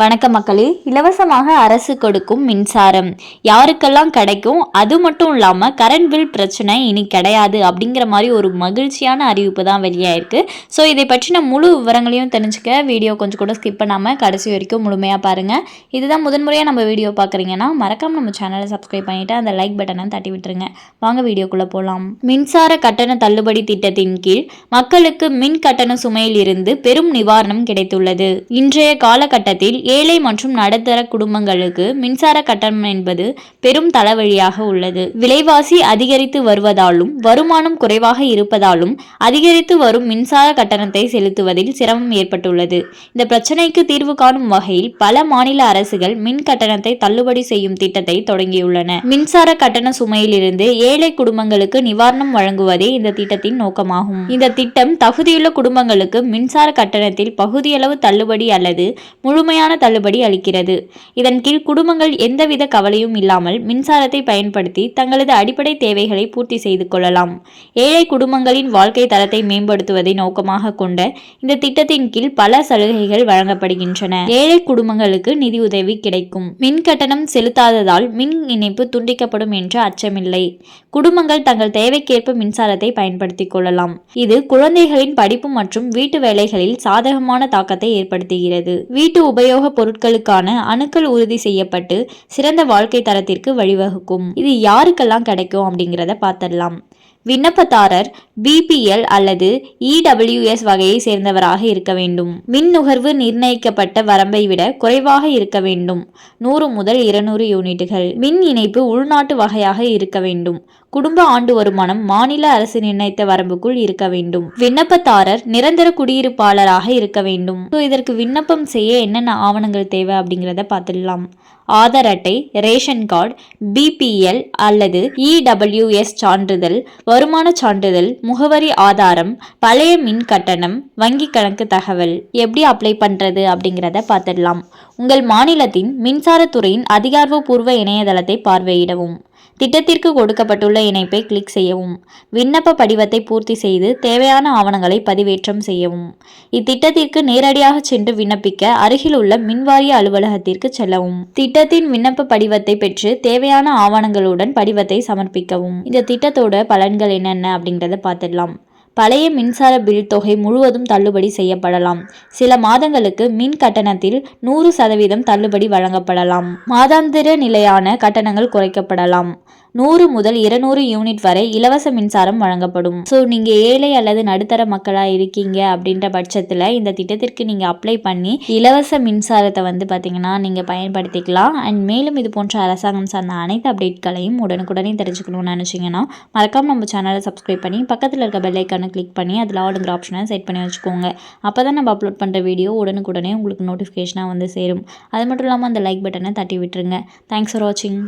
வணக்க மக்களே. இலவசமாக அரசு கொடுக்கும் மின்சாரம். யாருக்கெல்லாம் கிடைக்கும்? அது மட்டும் இல்லாமல் கரண்ட் பில் பிரச்சனை இனி கிடையாது அப்படிங்கிற மாதிரி ஒரு மகிழ்ச்சியான அறிவிப்பு தான் வெளியாயிருக்கு. ஸோ இதை பற்றின முழு விவரங்களையும் தெரிஞ்சுக்க வீடியோ கொஞ்சம் கூட ஸ்கிப் பண்ணாமல் கடைசி வரைக்கும் முழுமையாக பாருங்கள் இதுதான் முதன்முறையாக நம்ம வீடியோ பார்க்குறீங்கன்னா மறக்காமல் நம்ம சேனலை சப்ஸ்கிரைப் பண்ணிவிட்டு அந்த லைக் பட்டனை தட்டி விட்டுருங்க. வாங்க வீடியோக்குள்ளே போகலாம் மின்சார கட்டண தள்ளுபடி திட்டத்தின் கீழ் மக்களுக்கு மின் கட்டண சுமையில் இருந்து பெரும் நிவாரணம் கிடைத்துள்ளது. இன்றைய காலகட்டத்தில் ஏழை மற்றும் நடுத்தர குடும்பங்களுக்கு மின்சார கட்டணம் என்பது பெரும் தலைவழியாக உள்ளது. விலைவாசி அதிகரித்து வருவதாலும் வருமானம் குறைவாக இருப்பதாலும் அதிகரித்து வரும் மின்சார கட்டணத்தை செலுத்துவதில் சிரமம் ஏற்பட்டுள்ளது. இந்த பிரச்சனைக்கு தீர்வு காணும் வகையில் பல மாநில அரசுகள் மின் கட்டணத்தை தள்ளுபடி செய்யும் திட்டத்தை தொடங்கியுள்ளன. மின்சார கட்டண சுமையிலிருந்து ஏழை குடும்பங்களுக்கு நிவாரணம் வழங்குவதே இந்த திட்டத்தின் நோக்கமாகும். இந்த திட்டம் தகுதியுள்ள குடும்பங்களுக்கு மின்சார கட்டணத்தில் பகுதியளவு தள்ளுபடி அல்லது முழுமையான தள்ளுபடி அளிக்கிறது. இதன் கீழ் குடும்பங்கள் எந்தவித கவலையும் இல்லாமல் மின்சாரத்தை பயன்படுத்தி தங்களது அடிப்படை தேவைகளை பூர்த்தி செய்து கொள்ளலாம். ஏழை குடும்பங்களின் வாழ்க்கை தரத்தை மேம்படுத்துவதை நோக்கமாக கொண்ட இந்த திட்டத்தின் கீழ் பல சலுகைகள் வழங்கப்படுகின்றன. ஏழை குடும்பங்களுக்கு நிதியுதவி கிடைக்கும். மின் கட்டணம் செலுத்தாததால் மின் இணைப்பு துண்டிக்கப்படும் என்ற அச்சமில்லை. குடும்பங்கள் தங்கள் தேவைக்கேற்ப மின்சாரத்தை பயன்படுத்திக் கொள்ளலாம். இது குழந்தைகளின் படிப்பு மற்றும் வீட்டு வேலைகளில் சாதகமான தாக்கத்தை ஏற்படுத்துகிறது. வீட்டு உபயோக பொருட்களுக்கான அணுக்கள் உறுதி செய்யப்பட்டு சிறந்த வாழ்க்கை தரத்திற்கு வழிவகுக்கும். இது யாருக்கெல்லாம் கிடைக்கும் அப்படிங்கிறத பார்த்துடலாம். விண்ணப்பதாரர் பிபிஎல் அல்லது இடபிள்யூஎஸ் வகையை சேர்ந்தவராக இருக்க வேண்டும். மின் நுகர்வு நிர்ணயிக்கப்பட்ட வரம்பை விட குறைவாக இருக்க வேண்டும். நூறு முதல் இருநூறு யூனிட்டுகள். மின் இணைப்பு உள்நாட்டு வகையாக இருக்க வேண்டும். குடும்ப ஆண்டு வருமானம் மாநில அரசு நிர்ணயித்த வரம்புக்குள் இருக்க வேண்டும். விண்ணப்பதாரர் நிரந்தர குடியிருப்பாளராக இருக்க வேண்டும். ஸோ இதற்கு விண்ணப்பம் செய்ய என்னென்ன ஆவணங்கள் தேவை அப்படிங்கிறத பார்த்துடலாம். ஆதார் அட்டை ரேஷன் கார்டு பிபிஎல் அல்லது இடபிள்யூஎஸ் சான்றிதழ் வருமான சான்றிதழ் முகவரி ஆதாரம் பழைய மின் கட்டணம் வங்கி கணக்கு தகவல் எப்படி அப்ளை பண்ணுறது அப்படிங்கிறத பார்த்துடலாம். உங்கள் மாநிலத்தின் மின்சாரத்துறையின் அதிகாரப்பூர்வ இணையதளத்தை பார்வையிடவும். திட்டத்திற்கு கொடுக்கப்பட்டுள்ள இணைப்பை கிளிக் செய்யவும். விண்ணப்ப படிவத்தை பூர்த்தி செய்து தேவையான ஆவணங்களை பதிவேற்றம் செய்யவும். இத்திட்டத்திற்கு நேரடியாக சென்று விண்ணப்பிக்க அருகில் உள்ள மின்வாரிய அலுவலகத்திற்கு செல்லவும். திட்டத்தின் விண்ணப்ப படிவத்தை பெற்று தேவையான ஆவணங்களுடன் படிவத்தை சமர்ப்பிக்கவும். இந்த திட்டத்தோட பலன்கள் என்னென்ன அப்படிங்கிறத பார்த்துடலாம். பழைய மின்சார பில் தொகை முழுவதும் தள்ளுபடி செய்யப்படலாம். சில மாதங்களுக்கு மின் கட்டணத்தில் நூறு சதவீதம் தள்ளுபடி வழங்கப்படலாம். மாதாந்திர நிலையான கட்டணங்கள் குறைக்கப்படலாம். நூறு முதல் இருநூறு யூனிட் வரை இலவச மின்சாரம் வழங்கப்படும். ஸோ நீங்கள் ஏழை அல்லது நடுத்தர மக்களாக இருக்கீங்க அப்படின்ற பட்சத்தில் இந்த திட்டத்திற்கு நீங்கள் அப்ளை பண்ணி இலவச மின்சாரத்தை வந்து பார்த்தீங்கன்னா நீங்கள் பயன்படுத்திக்கலாம். அண்ட் மேலும் இது போன்ற அரசாங்கம் சார்ந்த அனைத்து அப்டேட்களையும் உடனுக்குடனே தெரிஞ்சுக்கணும்னு நினச்சிங்கன்னா மறக்காமல் நம்ம சேனலை சப்ஸ்கிரைப் பண்ணி பக்கத்தில் இருக்க பெல்லைக்கான கிளிக் பண்ணி அதில் ஆளுங்கிற ஆப்ஷனை செட் பண்ணி வச்சுக்கோங்க. அப்போ தான் நம்ம அப்லோட் பண்ணுற வீடியோ உடனுக்குடனே உங்களுக்கு நோட்டிஃபிகேஷனாக வந்து சேரும். அது மட்டும் இல்லாமல் அந்த லைக் பட்டனை தட்டி விட்டுருங்க. தேங்க்ஸ் ஃபார் வாட்சிங்